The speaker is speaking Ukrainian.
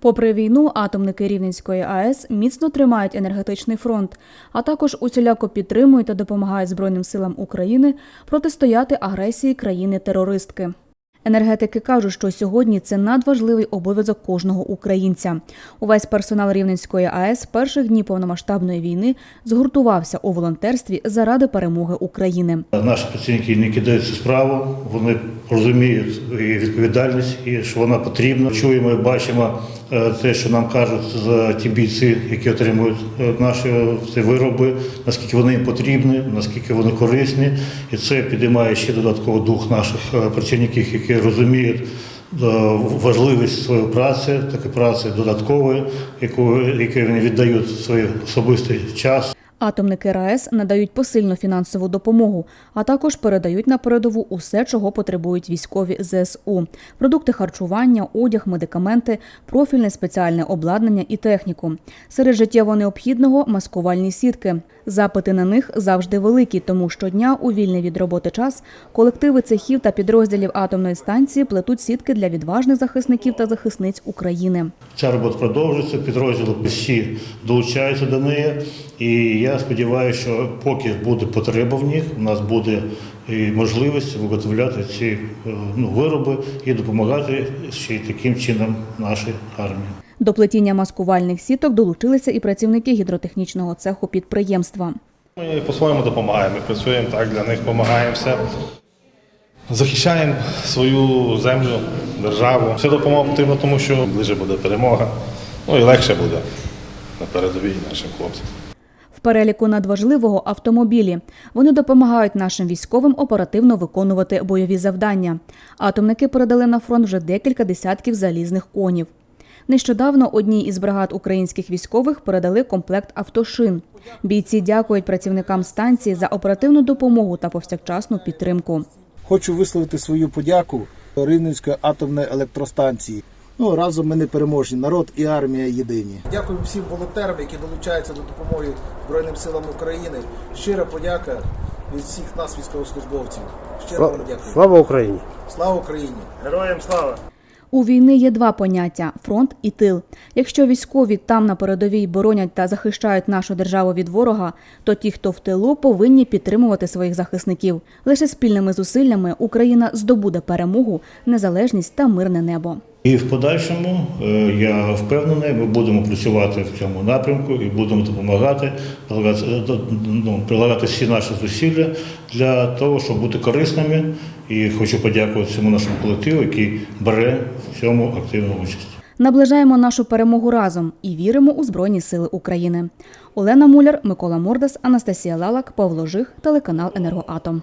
Попри війну, атомники Рівненської АЕС міцно тримають енергетичний фронт, а також усіляко підтримують та допомагають Збройним силам України протистояти агресії країни-терористки. Енергетики кажуть, що сьогодні це надважливий обов'язок кожного українця. Увесь персонал Рівненської АЕС перших днів повномасштабної війни згуртувався у волонтерстві заради перемоги України. Наші працівники не кидають цю справу, вони розуміють і відповідальність, і що вона потрібна. Чуємо і бачимо е, те, що нам кажуть за ті бійці, які отримують е, наші е, ці вироби, наскільки вони їм потрібні, наскільки вони корисні, і це підіймає ще додатково дух наших працівників, які розуміють. Важливість своєї праці, таки праці додаткової, яку яку вони віддають свій особистий час. Атомники РаЕС надають посильну фінансову допомогу, а також передають на передову усе, чого потребують військові ЗСУ: продукти харчування, одяг, медикаменти, профільне спеціальне обладнання і техніку. Серед життєво необхідного маскувальні сітки. Запити на них завжди великі, тому щодня у вільний від роботи час колективи цехів та підрозділів атомної станції плетуть сітки для відважних захисників та захисниць України. Ця робота продовжується, підрозділи всі долучаються до неї. І я сподіваюся, що поки буде потреба в них, у нас буде і можливість виготовляти ці е, ну, вироби і допомагати ще й таким чином нашій армії. До плетіння маскувальних сіток долучилися і працівники гідротехнічного цеху підприємства. Ми по-своєму допомагаємо, ми працюємо так, для них допомагаємо все. Захищаємо свою землю, державу. Вся допомога потрібна, тому що ближче буде перемога, ну і легше буде на передовій нашим хлопцям. Переліку надважливого автомобілі. Вони допомагають нашим військовим оперативно виконувати бойові завдання. Атомники передали на фронт вже декілька десятків залізних конів. Нещодавно одній із бригад українських військових передали комплект автошин. Бійці дякують працівникам станції за оперативну допомогу та повсякчасну підтримку. Хочу висловити свою подяку Рівненської атомної електростанції. Ну разом ми не переможні. Народ і армія єдині. Дякую всім волонтерам, які долучаються до допомоги Збройним силам України. Щира подяка від всіх нас, військовослужбовців. Щиро вам дякую. Слава Україні! Слава Україні! Героям слава! У війни є два поняття фронт і тил. Якщо військові там на передовій боронять та захищають нашу державу від ворога, то ті, хто в тилу, повинні підтримувати своїх захисників. Лише спільними зусиллями Україна здобуде перемогу, незалежність та мирне небо. І в подальшому е, я впевнений, ми будемо працювати в цьому напрямку і будемо допомагати, прилагати, е, ну, прилагати всі наші зусилля для того, щоб бути корисними. І хочу подякувати цьому нашому колективу, який бере в цьому активну участь. Наближаємо нашу перемогу разом і віримо у Збройні Сили України. Олена Муляр, Микола Мордас, Анастасія Лалак, Павло Жих, телеканал Енергоатом.